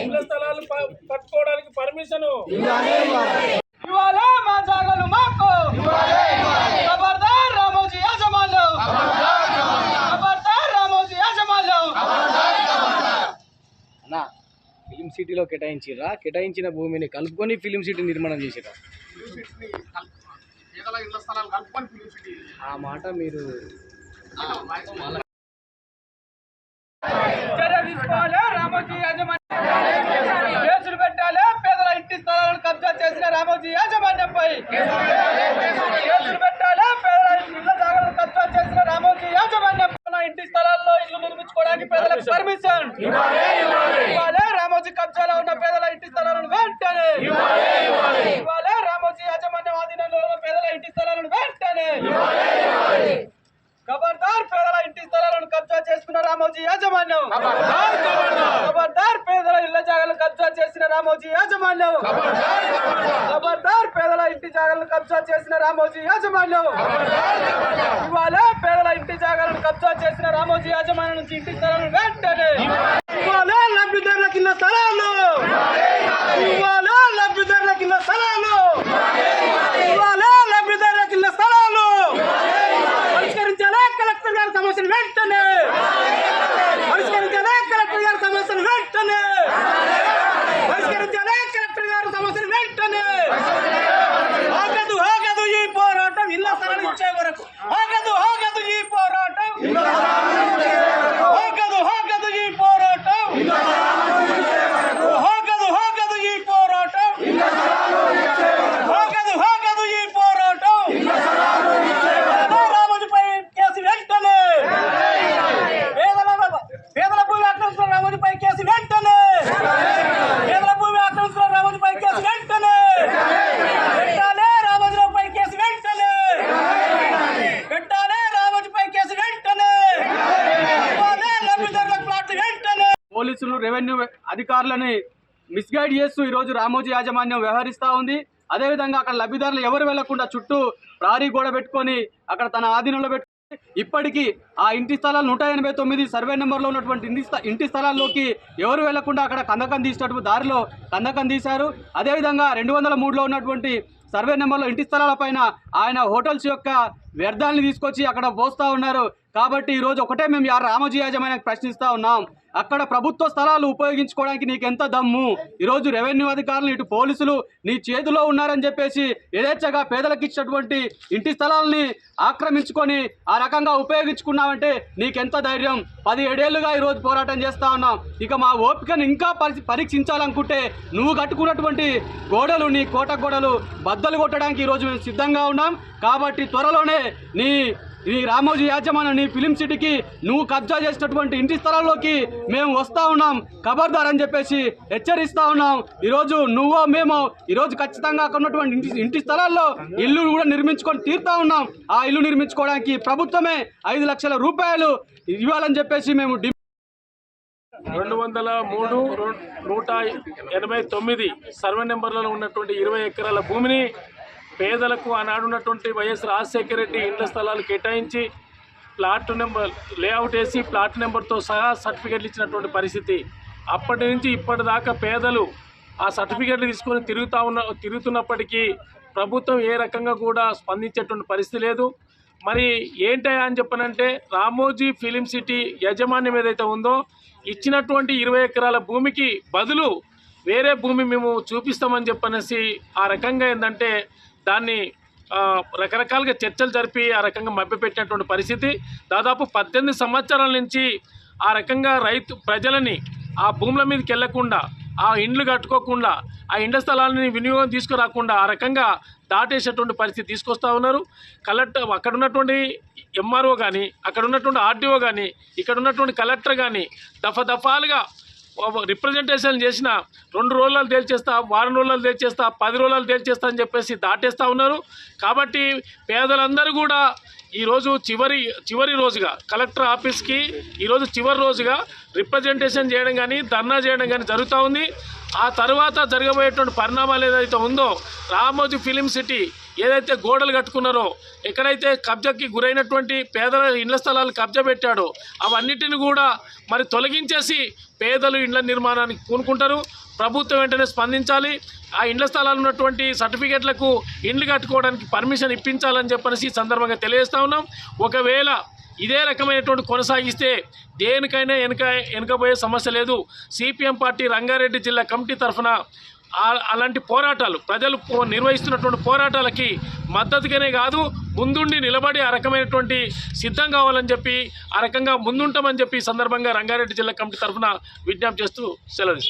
ఇళ్ళ స్థలాలు ప- పట్టుకోవడానికి పర్మిషన్. ఇవాళ మా జాగలు మాకు. ఖబర్దార్ రామోజీ యాజమాన్యం ఖబర్దార్ రామోజీ యాజమాన్యం అన్న ఫిలిం సిటీలో కేటాయించిరా కేటాయించిన భూమిని కలుపుకొని ఫిలిం సిటీ నిర్మాణం చేసిరా ఆ మాట మీరు చర్య తీసుకోవాలి. రామోజీ యాజమాన్యం కేసులు పెట్టాలి. పేదల ఇంటి స్థలాలను కబ్జా చేసిన రామోజీ యాజమాన్యంపై కేసులు పెట్టాలి పేదల ఇళ్ళ జాగాలను కబ్జా చేసిన రామోజీ యాజమాన్యం ఇంటి స్థలాల్లో ఇల్లు నిర్మించుకోవడానికి పేదలకు పర్మిషన్ ఇవ్వాలి రామోజీ కబ్జాలో ఉన్న పేదల ఇంటి స్థలాలను వెంటనే ఇవ్వాలి రామోజీ యాజమాన్యం ఆధీనంలో ఉన్న పేదల ఇంటి స్థలాలను వెంటనే ఖబర్దార్ పేదల ఇంటి స్థలాలను కబ్జా చేసుకున్న రామోజీ యాజమాన్యం. ఖబర్దార్ పేదల ఇళ్ళ జాగాలను కబ్జా చేసిన రామోజీ యాజమాన్యం. ఖబర్దార్ పేదల ఇంటి జాగాలను కబ్జా చేసిన రామోజీ యాజమాన్యం. ఇవాళ పేదల ఇంటి జాగాలను కబ్జా చేసిన రామోజీ యాజమాన్యం నుంచి ఇంటి స్థలాలను వెంటనే ఇవాళ లబ్ధిదారుల కింద స్థలాలు ఇవాళ లబ్ధిదారుల కింద స్థలాలు ఇవాళ లబ్ధిదారుల కింద స్థలాలు పరిష్కరించాలా కలెక్టర్ గారి సమస్యను వెంటనే పరిష్కరించాలా కలెక్టర్ గారి సమస్యను వెంటనే పరిష్కరించాలా కలెక్టర్ గారి సమస్యను వెంటనే ఆగదు ఆగదు ఈ పోరాటం ఇళ్ళ స్థలాలు ఇచ్చే వరకు ఆగదు ఆగదు ఈ పోరాటం ఆగదు ఆగదు ఈ పోరాటం ఆగదు ఆగదు ఈ పోరాటం ఆగదు ఆగదు ఈ పోరాటం రామోజీపై కేసు వెంటనే పేదల పేదల భూమి ఆక్రమించిన రామోజీపై కేసు వెంటనే పేదల భూమి ఆక్రమించిన రామోజీపై కేసు వెంటనే పెట్టాలే రామోజీరావుపై కేసు వెంటనే పెట్టాలే రామోజీపై కేసు వెంటనే ఇవ్వాలే లబ్ధిదారుల ప్లాట్ వెంటనే పోలీసులు రెవెన్యూ అధికారులని మిస్గైడ్ చేస్తూ ఈరోజు రామోజీ యాజమాన్యం వ్యవహరిస్తూ ఉంది. అదేవిధంగా అక్కడ లబ్ధిదారులు ఎవరు వెళ్ళకుండా చుట్టూ ప్రారీ గోడ పెట్టుకొని అక్కడ తన ఆధీనంలో పెట్టుకుని ఇప్పటికీ ఆ ఇంటి స్థలాలు నూట ఎనభై తొమ్మిది సర్వే నెంబర్లో ఉన్నటువంటి ఇంటి ఇంటి స్థలాల్లోకి ఎవరు వెళ్ళకుండా అక్కడ కందకం తీసినటువంటి దారిలో కందకం తీశారు. అదేవిధంగా రెండు వందల మూడులో ఉన్నటువంటి సర్వే నెంబర్లో ఇంటి స్థలాల పైన ఆయన హోటల్స్ యొక్క వ్యర్థాలని తీసుకొచ్చి అక్కడ పోస్తా ఉన్నారు. కాబట్టి ఈరోజు ఒకటే మేము యా రామోజీ యాజమాన్యానికి ప్రశ్నిస్తా ఉన్నాం. అక్కడ ప్రభుత్వ స్థలాలు ఉపయోగించుకోవడానికి నీకు ఎంత దమ్ము? ఈరోజు రెవెన్యూ అధికారులు ఇటు పోలీసులు నీ చేతిలో ఉన్నారని చెప్పేసి యథేచ్ఛగా పేదలకు ఇచ్చినటువంటి ఇంటి స్థలాలని ఆక్రమించుకొని ఆ రకంగా ఉపయోగించుకున్నావంటే నీకెంత ధైర్యం? పది ఏడేళ్ళుగా ఈరోజు పోరాటం చేస్తూ ఉన్నాం. ఇక మా ఓపికను ఇంకా పరి పరీక్షించాలనుకుంటే నువ్వు కట్టుకున్నటువంటి గోడలు నీ కోట గోడలు బద్దలు కొట్టడానికి ఈరోజు మేము సిద్ధంగా ఉన్నాం. కాబట్టి త్వరలోనే నీ ఈ రామోజీ యాజమాన్యాన్ని ఫిలిం సిటీకి నువ్వు కబ్జా చేసినటువంటి ఇంటి స్థలాల్లోకి మేము వస్తా ఉన్నాం ఖబర్దార్ అని చెప్పేసి హెచ్చరిస్తా ఉన్నాం. ఈరోజు నువ్వో మేమో ఈరోజు ఖచ్చితంగా అక్కడ ఉన్నటువంటి ఇంటి ఇంటి స్థలాల్లో ఇల్లు కూడా నిర్మించుకొని తీరుతా ఉన్నాం. ఆ ఇల్లు నిర్మించుకోవడానికి ప్రభుత్వమే ఐదు లక్షల రూపాయలు ఇవ్వాలని చెప్పేసి మేము రెండు వందల మూడు నూట ఎనభై తొమ్మిది సర్వే నెంబర్లలో ఉన్నటువంటి ఇరవై ఎకరాల భూమిని పేదలకు ఆనాడున్నటువంటి వైఎస్ రాజశేఖర రెడ్డి ఇండ్ల స్థలాలు కేటాయించి ప్లాట్ నెంబర్ లేఅవుట్ వేసి ప్లాట్ నెంబర్తో సహా సర్టిఫికెట్లు ఇచ్చినటువంటి పరిస్థితి. అప్పటి నుంచి ఇప్పటిదాకా పేదలు ఆ సర్టిఫికెట్లు తీసుకొని తిరుగుతూ ఉన్న తిరుగుతున్నప్పటికీ ప్రభుత్వం ఏ రకంగా కూడా స్పందించేటువంటి పరిస్థితి లేదు. మరి ఏంటయ్యా అని చెప్పనంటే రామోజీ ఫిలిం సిటీ యాజమాన్యం ఏదైతే ఉందో ఇచ్చినటువంటి ఇరవై ఎకరాల భూమికి బదులు వేరే భూమి మేము చూపిస్తామని చెప్పనేసి ఆ రకంగా ఏంటంటే దాన్ని రకరకాలుగా చర్చలు జరిపి ఆ రకంగా మభ్యపెట్టినటువంటి పరిస్థితి. దాదాపు పద్దెనిమిది సంవత్సరాల నుంచి ఆ రకంగా రైతు ప్రజలని ఆ భూముల మీదకి వెళ్ళకుండా ఆ ఇండ్లు కట్టుకోకుండా ఆ ఇండ్ల స్థలాలని వినియోగం తీసుకురాకుండా ఆ రకంగా దాటేసేటువంటి పరిస్థితి తీసుకొస్తా ఉన్నారు. కలెక్టర్ అక్కడ ఉన్నటువంటి ఎంఆర్ఓ కానీ అక్కడ ఉన్నటువంటి ఆర్డీఓ కానీ ఇక్కడ ఉన్నటువంటి కలెక్టర్ కానీ దఫా దఫాలుగా రిప్రజెంటేషన్ చేసిన రెండు రోజులు తేల్చేస్తా వారం రోజులు తేల్చేస్తా పది రోజులు తేల్చేస్తా అని చెప్పేసి దాటేస్తూ ఉన్నారు. కాబట్టి పేదలందరూ కూడా ఈరోజు చివరి చివరి రోజుగా కలెక్టర్ ఆఫీస్కి ఈరోజు చివరి రోజుగా రిప్రజెంటేషన్ చేయడం కానీ ధర్నా చేయడం కానీ జరుగుతూ ఉంది. ఆ తర్వాత జరగబోయేటువంటి పరిణామాలు ఏదైతే ఉందో రామోజీ ఫిలిం సిటీ ఏదైతే గోడలు కట్టుకున్నారో ఎక్కడైతే కబ్జాకి గురైనటువంటి పేదల ఇండ్ల స్థలాలు కబ్జా పెట్టాడో అవన్నిటిని కూడా మరి తొలగించేసి పేదలు ఇండ్ల నిర్మాణానికి పూనుకుంటారు. ప్రభుత్వం వెంటనే స్పందించాలి. ఆ ఇండ్ల స్థలాలు ఉన్నటువంటి సర్టిఫికెట్లకు ఇండ్లు కట్టుకోవడానికి పర్మిషన్ ఇప్పించాలని చెప్పనేసి సందర్భంగా తెలియజేస్తా ఉన్నాం. ఒకవేళ ఇదే రకమైనటువంటి కొనసాగిస్తే దేనికైనా వెనక వెనుకపోయే సమస్య లేదు. సిపిఎం పార్టీ రంగారెడ్డి జిల్లా కమిటీ తరఫున అలాంటి పోరాటాలు ప్రజలు నిర్వహిస్తున్నటువంటి పోరాటాలకి మద్దతుగానే కాదు ముందుండి నిలబడి ఆ రకమైనటువంటి సిద్ధం కావాలని చెప్పి ఆ రకంగా ముందుంటామని చెప్పి సందర్భంగా రంగారెడ్డి జిల్లా కమిటీ తరఫున విజ్ఞప్తి చేస్తూ సెలవు